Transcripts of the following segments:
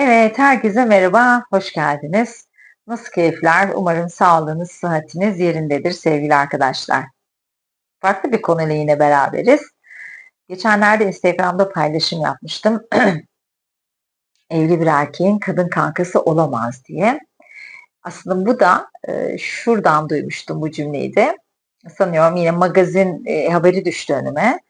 Evet, herkese merhaba, hoş geldiniz. Nasıl keyifler? Umarım sağlığınız, sıhhatiniz yerindedir sevgili arkadaşlar. Farklı bir konuyla yine beraberiz. Geçenlerde Instagram'da paylaşım yapmıştım. Evli bir erkeğin kadın kankası olamaz diye. Aslında bu da e, şuradan duymuştum bu cümleyi de. Sanıyorum yine magazin e, haberi düştü önüme.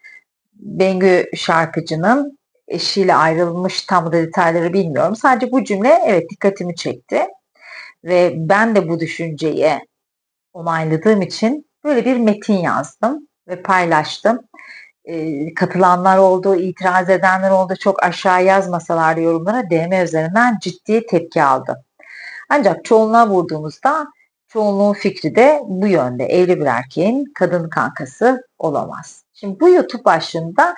Bengü şarkıcının eşiyle ayrılmış tam da detayları bilmiyorum. Sadece bu cümle evet dikkatimi çekti. Ve ben de bu düşünceyi onayladığım için böyle bir metin yazdım ve paylaştım. E, katılanlar oldu, itiraz edenler oldu. Çok aşağı yazmasalar yorumlara DM üzerinden ciddi tepki aldı. Ancak çoğunluğa vurduğumuzda çoğunluğun fikri de bu yönde. Evli bir erkeğin kadın kankası olamaz. Şimdi bu YouTube başlığında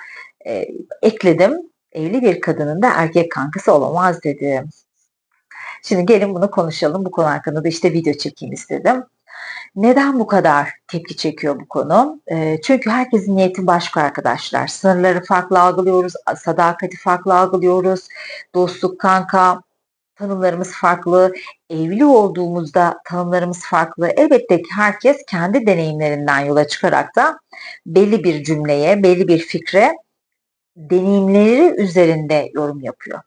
e, ekledim evli bir kadının da erkek kankası olamaz dedim. Şimdi gelin bunu konuşalım. Bu konu hakkında da işte video çekeyim istedim. Neden bu kadar tepki çekiyor bu konu? E, çünkü herkesin niyeti başka arkadaşlar. Sınırları farklı algılıyoruz, sadakati farklı algılıyoruz, dostluk, kanka tanımlarımız farklı, evli olduğumuzda tanımlarımız farklı. Elbette ki herkes kendi deneyimlerinden yola çıkarak da belli bir cümleye, belli bir fikre deneyimleri üzerinde yorum yapıyor.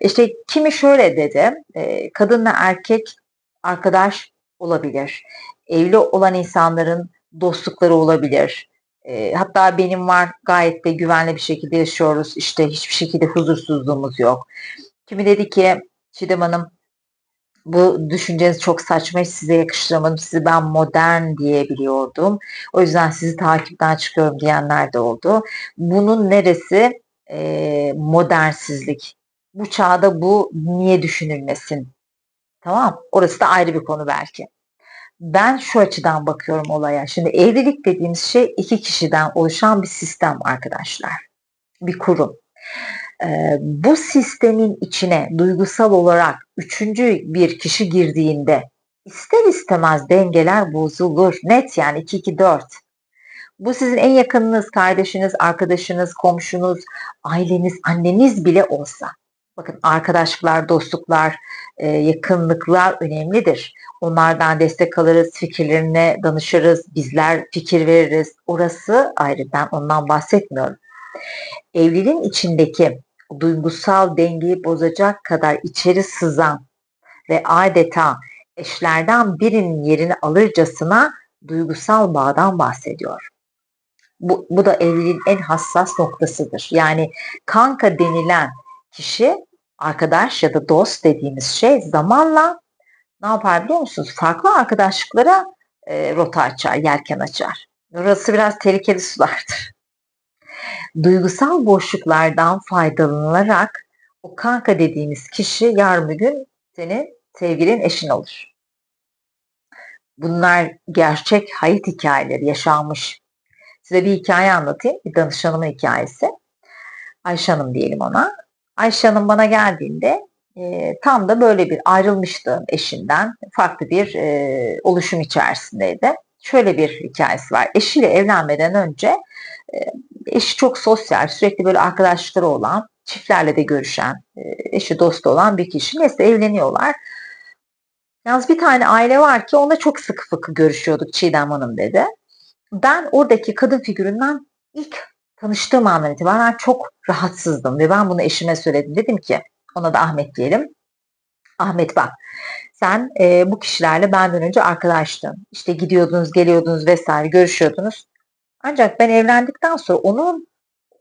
İşte kimi şöyle dedi, e, kadınla erkek arkadaş olabilir. Evli olan insanların dostlukları olabilir. E, hatta benim var gayet de güvenli bir şekilde yaşıyoruz. İşte hiçbir şekilde huzursuzluğumuz yok. Kimi dedi ki Çiğdem Hanım bu düşünceniz çok saçma size yakıştıramadım. Sizi ben modern diyebiliyordum. O yüzden sizi takipten çıkıyorum diyenler de oldu. Bunun neresi e, modernsizlik? Bu çağda bu niye düşünülmesin? Tamam Orası da ayrı bir konu belki. Ben şu açıdan bakıyorum olaya. Şimdi evlilik dediğimiz şey iki kişiden oluşan bir sistem arkadaşlar. Bir kurum bu sistemin içine duygusal olarak üçüncü bir kişi girdiğinde ister istemez dengeler bozulur. Net yani 2-2-4. Bu sizin en yakınınız, kardeşiniz, arkadaşınız, komşunuz, aileniz, anneniz bile olsa. Bakın arkadaşlıklar, dostluklar, yakınlıklar önemlidir. Onlardan destek alırız, fikirlerine danışırız, bizler fikir veririz. Orası ayrı, ben ondan bahsetmiyorum. Evliliğin içindeki duygusal dengeyi bozacak kadar içeri sızan ve adeta eşlerden birinin yerini alırcasına duygusal bağdan bahsediyor. Bu, bu da evliliğin en hassas noktasıdır. Yani kanka denilen kişi arkadaş ya da dost dediğimiz şey zamanla ne yapar biliyor musunuz? Farklı arkadaşlıklara e, rota açar, yelken açar. Burası biraz tehlikeli sulardır duygusal boşluklardan faydalanılarak o kanka dediğimiz kişi yarın bir gün senin sevgilin eşin olur. Bunlar gerçek hayat hikayeleri yaşanmış. Size bir hikaye anlatayım. Bir danışanımın hikayesi. Ayşe Hanım diyelim ona. Ayşe Hanım bana geldiğinde e, tam da böyle bir ayrılmıştı eşinden. Farklı bir e, oluşum içerisindeydi. Şöyle bir hikayesi var. Eşiyle evlenmeden önce eşi çok sosyal, sürekli böyle arkadaşları olan, çiftlerle de görüşen, eşi dostu olan bir kişi. Neyse evleniyorlar. Yalnız bir tane aile var ki onunla çok sıkı fıkı görüşüyorduk Çiğdem Hanım dedi. Ben oradaki kadın figüründen ilk tanıştığım andan itibaren çok rahatsızdım ve ben bunu eşime söyledim. Dedim ki ona da Ahmet diyelim. Ahmet bak sen e, bu kişilerle benden önce arkadaştın. İşte gidiyordunuz, geliyordunuz vesaire görüşüyordunuz. Ancak ben evlendikten sonra onun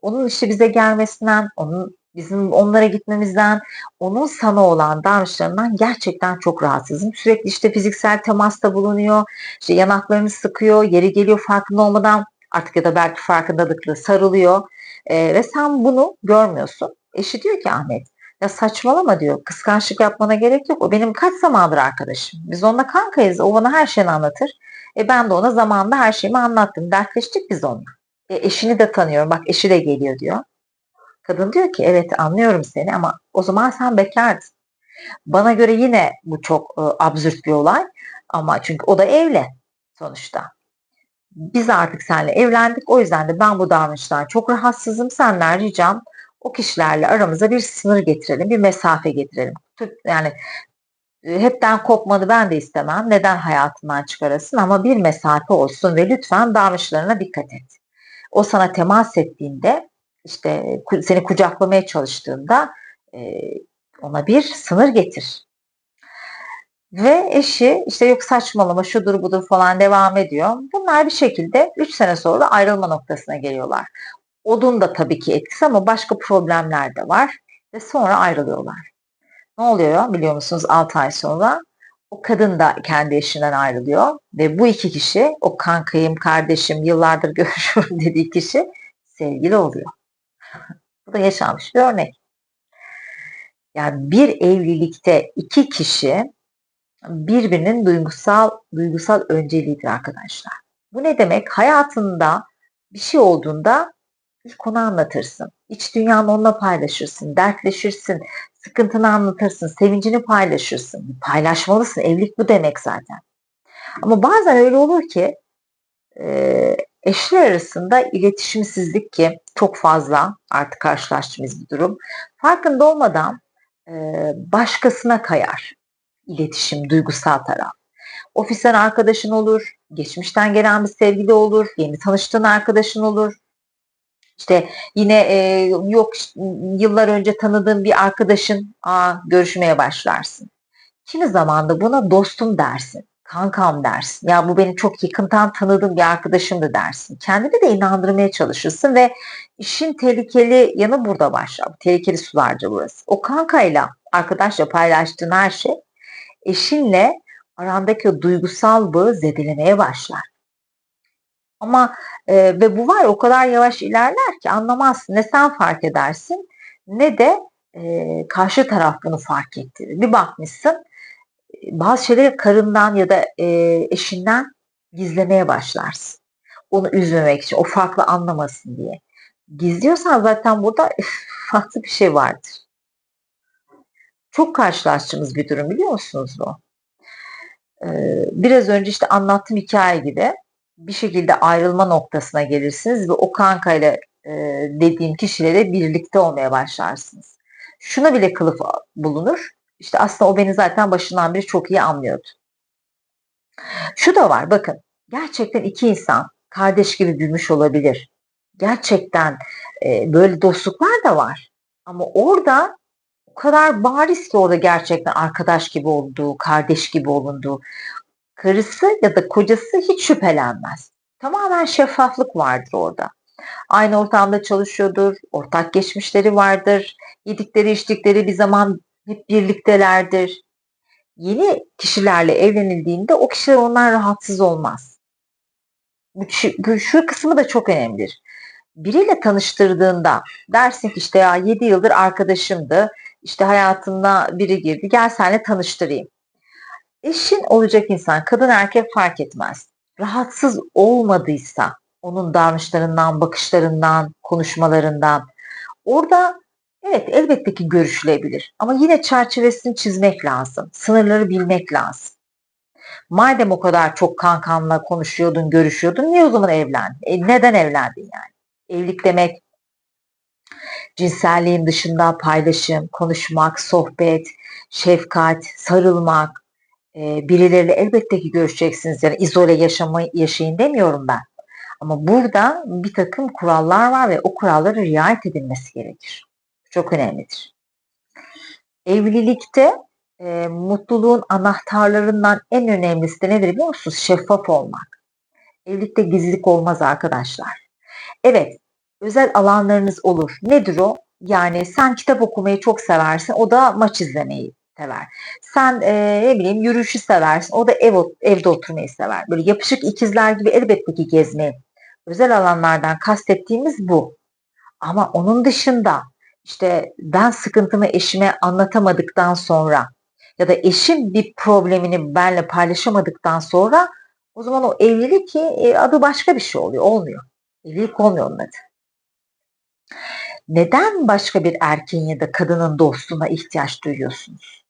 onun işte bize gelmesinden, onun bizim onlara gitmemizden, onun sana olan davranışlarından gerçekten çok rahatsızım. Sürekli işte fiziksel temasta bulunuyor, işte yanaklarını sıkıyor, yeri geliyor farkında olmadan artık ya da belki farkındalıkla sarılıyor ee, ve sen bunu görmüyorsun. Eşi diyor ki Ahmet, ya saçmalama diyor. Kıskançlık yapmana gerek yok. O benim kaç zamandır arkadaşım. Biz onunla kankayız. O bana her şeyini anlatır. E ben de ona zamanında her şeyimi anlattım. Dertleştik biz onunla. E eşini de tanıyorum. Bak eşi de geliyor diyor. Kadın diyor ki evet anlıyorum seni ama o zaman sen bekardın. Bana göre yine bu çok e, absürt bir olay. Ama çünkü o da evli sonuçta. Biz artık seninle evlendik. O yüzden de ben bu davranıştan çok rahatsızım. Senden ricam o kişilerle aramıza bir sınır getirelim, bir mesafe getirelim. Yani hepten kopmanı ben de istemem. Neden hayatından çıkarasın ama bir mesafe olsun ve lütfen davranışlarına dikkat et. O sana temas ettiğinde işte seni kucaklamaya çalıştığında e, ona bir sınır getir. Ve eşi işte yok saçmalama şudur budur falan devam ediyor. Bunlar bir şekilde 3 sene sonra ayrılma noktasına geliyorlar. Odun da tabii ki etkisi ama başka problemler de var. Ve sonra ayrılıyorlar. Ne oluyor biliyor musunuz 6 ay sonra? O kadın da kendi eşinden ayrılıyor. Ve bu iki kişi o kankayım, kardeşim, yıllardır görüşüyorum dediği kişi sevgili oluyor. bu da yaşanmış bir örnek. Yani bir evlilikte iki kişi birbirinin duygusal duygusal önceliğidir arkadaşlar. Bu ne demek? Hayatında bir şey olduğunda ilk onu anlatırsın. İç dünyanı onunla paylaşırsın, dertleşirsin, sıkıntını anlatırsın, sevincini paylaşırsın. Paylaşmalısın. Evlilik bu demek zaten. Ama bazen öyle olur ki eşler arasında iletişimsizlik ki çok fazla artık karşılaştığımız bir durum. Farkında olmadan başkasına kayar iletişim, duygusal taraf. Ofisten arkadaşın olur, geçmişten gelen bir sevgili olur, yeni tanıştığın arkadaşın olur. İşte yine e, yok yıllar önce tanıdığın bir arkadaşın, aa, görüşmeye başlarsın. Kimi zaman da buna dostum dersin, kankam dersin. Ya bu benim çok yakından tanıdığım bir arkadaşımdı dersin. Kendini de inandırmaya çalışırsın ve işin tehlikeli yanı burada başlar. Tehlikeli sularca burası. O kankayla, arkadaşla paylaştığın her şey eşinle arandaki o duygusal bağı zedelemeye başlar. Ama e, ve bu var o kadar yavaş ilerler ki anlamazsın. Ne sen fark edersin ne de e, karşı taraf bunu fark ettirir. Bir bakmışsın bazı şeyleri karından ya da e, eşinden gizlemeye başlarsın. Onu üzmemek için, o farklı anlamasın diye. Gizliyorsan zaten burada farklı bir şey vardır. Çok karşılaştığımız bir durum biliyor musunuz bu? Ee, biraz önce işte anlattığım hikaye gibi bir şekilde ayrılma noktasına gelirsiniz ve o kankayla e, dediğim kişiyle birlikte olmaya başlarsınız. Şuna bile kılıf bulunur. İşte aslında o beni zaten başından beri çok iyi anlıyordu. Şu da var bakın gerçekten iki insan kardeş gibi büyümüş olabilir. Gerçekten e, böyle dostluklar da var. Ama orada kadar bariz ki orada gerçekten arkadaş gibi olduğu, kardeş gibi olunduğu. Karısı ya da kocası hiç şüphelenmez. Tamamen şeffaflık vardır orada. Aynı ortamda çalışıyordur, ortak geçmişleri vardır, yedikleri içtikleri bir zaman hep birliktelerdir. Yeni kişilerle evlenildiğinde o kişiler ondan rahatsız olmaz. Bu şu kısmı da çok önemlidir. Biriyle tanıştırdığında dersin ki işte ya 7 yıldır arkadaşımdı, işte hayatına biri girdi. Gel seninle tanıştırayım. Eşin olacak insan kadın erkek fark etmez. Rahatsız olmadıysa onun davranışlarından, bakışlarından, konuşmalarından orada evet elbette ki görüşülebilir. Ama yine çerçevesini çizmek lazım. Sınırları bilmek lazım. Madem o kadar çok kankanla konuşuyordun, görüşüyordun niye o zaman evlendin? E, neden evlendin yani? Evlilik demek cinselliğin dışında paylaşım, konuşmak, sohbet, şefkat, sarılmak, e, birileriyle elbette ki görüşeceksiniz. Yani izole yaşama, yaşayın demiyorum ben. Ama burada bir takım kurallar var ve o kurallara riayet edilmesi gerekir. Çok önemlidir. Evlilikte e, mutluluğun anahtarlarından en önemlisi de nedir biliyor musunuz? Şeffaf olmak. Evlilikte gizlilik olmaz arkadaşlar. Evet, özel alanlarınız olur. Nedir o? Yani sen kitap okumayı çok seversin, o da maç izlemeyi sever. Sen e, ne bileyim yürüyüşü seversin, o da ev, evde oturmayı sever. Böyle yapışık ikizler gibi elbette ki gezmeyi. Özel alanlardan kastettiğimiz bu. Ama onun dışında işte ben sıkıntımı eşime anlatamadıktan sonra ya da eşim bir problemini benle paylaşamadıktan sonra o zaman o evlilik ki adı başka bir şey oluyor. Olmuyor. Evlilik olmuyor onun adı. Neden başka bir erkeğin ya da kadının dostuna ihtiyaç duyuyorsunuz?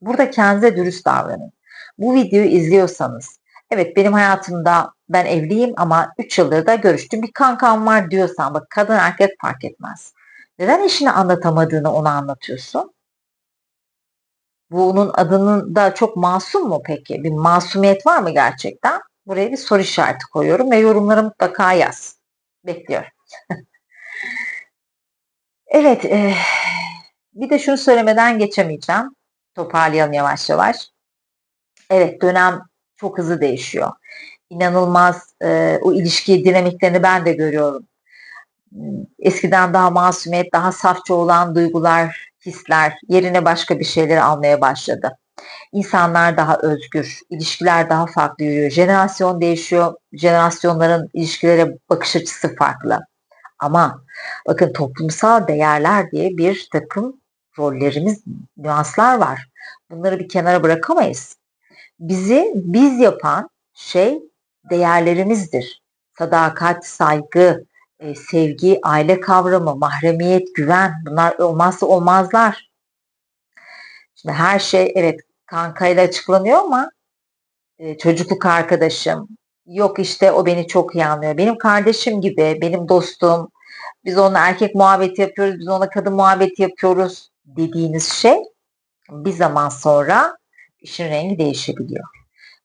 Burada kendinize dürüst davranın. Bu videoyu izliyorsanız, evet benim hayatımda ben evliyim ama 3 yıldır da görüştüm bir kankam var diyorsan bak kadın erkek fark etmez. Neden eşine anlatamadığını ona anlatıyorsun? Bunun adının da çok masum mu peki? Bir masumiyet var mı gerçekten? Buraya bir soru işareti koyuyorum ve yorumlara mutlaka yaz. Bekliyorum. evet, e, bir de şunu söylemeden geçemeyeceğim. Toparlayalım yavaş yavaş. Evet, dönem çok hızlı değişiyor. İnanılmaz e, o ilişki dinamiklerini ben de görüyorum. Eskiden daha masumiyet, daha safça olan duygular, hisler yerine başka bir şeyleri almaya başladı. İnsanlar daha özgür, ilişkiler daha farklı yürüyor. Jenerasyon değişiyor, jenerasyonların ilişkilere bakış açısı farklı. Ama bakın toplumsal değerler diye bir takım rollerimiz, nüanslar var. Bunları bir kenara bırakamayız. Bizi biz yapan şey değerlerimizdir. Sadakat, saygı, e, sevgi, aile kavramı, mahremiyet, güven bunlar olmazsa olmazlar. Şimdi her şey evet kankayla açıklanıyor ama e, çocukluk arkadaşım, yok işte o beni çok iyi anlıyor. Benim kardeşim gibi, benim dostum, biz onunla erkek muhabbeti yapıyoruz, biz ona kadın muhabbeti yapıyoruz dediğiniz şey bir zaman sonra işin rengi değişebiliyor.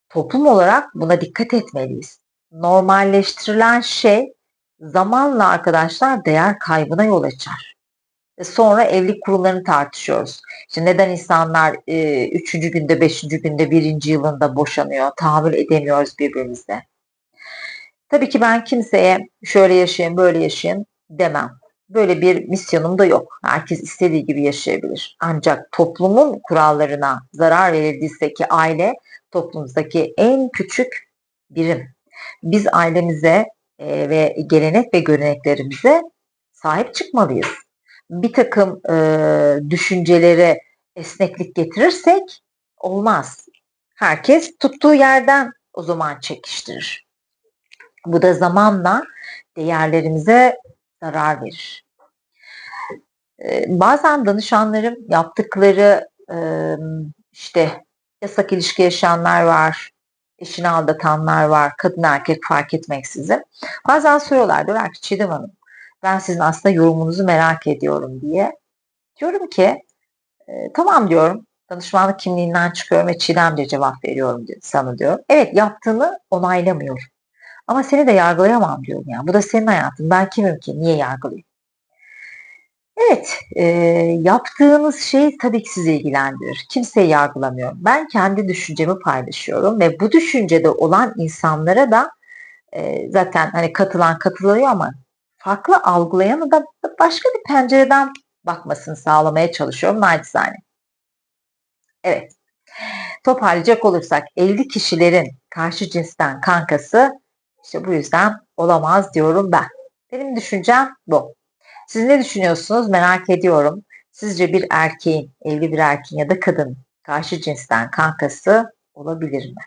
Toplum olarak buna dikkat etmeliyiz. Normalleştirilen şey zamanla arkadaşlar değer kaybına yol açar. Ve sonra evlilik kurumlarını tartışıyoruz. İşte neden insanlar e, üçüncü günde, beşinci günde, birinci yılında boşanıyor, tahammül edemiyoruz birbirimize. Tabii ki ben kimseye şöyle yaşayın, böyle yaşayın demem. Böyle bir misyonum da yok. Herkes istediği gibi yaşayabilir. Ancak toplumun kurallarına zarar verildiyse ki aile toplumumuzdaki en küçük birim. Biz ailemize e, ve gelenek ve göreneklerimize sahip çıkmalıyız. Bir takım e, düşüncelere esneklik getirirsek olmaz. Herkes tuttuğu yerden o zaman çekiştirir. Bu da zamanla değerlerimize zarar verir. Bazen danışanlarım yaptıkları işte yasak ilişki yaşayanlar var, eşini aldatanlar var, kadın erkek fark etmeksizin. Bazen soruyorlar, diyorlar ki Çiğdem Hanım, ben sizin aslında yorumunuzu merak ediyorum diye. Diyorum ki, tamam diyorum, danışmanlık kimliğinden çıkıyorum ve Çiğdem diye cevap veriyorum sana diyor. Evet yaptığını onaylamıyorum. Ama seni de yargılayamam diyorum yani. Bu da senin hayatın. Ben kimim ki? Niye yargılayayım? Evet, e, yaptığınız şey tabii ki sizi ilgilendirir. Kimseyi yargılamıyorum. Ben kendi düşüncemi paylaşıyorum ve bu düşüncede olan insanlara da e, zaten hani katılan katılıyor ama farklı algılayanı da başka bir pencereden bakmasını sağlamaya çalışıyorum naçizane. Evet. Toparlayacak olursak evli kişilerin karşı cinsten kankası işte bu yüzden olamaz diyorum ben. Benim düşüncem bu. Siz ne düşünüyorsunuz merak ediyorum. Sizce bir erkeğin, evli bir erkeğin ya da kadın karşı cinsten kankası olabilir mi?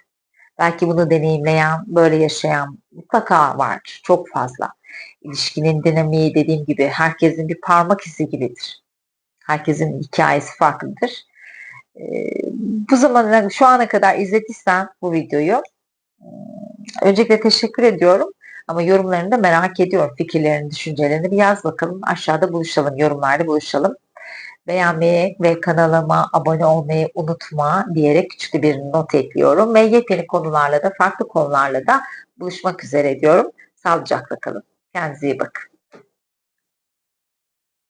Belki bunu deneyimleyen, böyle yaşayan mutlaka var. Çok fazla. İlişkinin dinamiği dediğim gibi herkesin bir parmak izi gibidir. Herkesin hikayesi farklıdır. Ee, bu zamana, şu ana kadar izlediysen bu videoyu öncelikle teşekkür ediyorum. Ama yorumlarını da merak ediyorum. Fikirlerini, düşüncelerini bir yaz bakalım. Aşağıda buluşalım. Yorumlarda buluşalım. Beğenmeyi ve kanalıma abone olmayı unutma diyerek küçük bir not ekliyorum. Ve yepyeni konularla da farklı konularla da buluşmak üzere diyorum. Sağlıcakla kalın. Kendinize iyi bakın.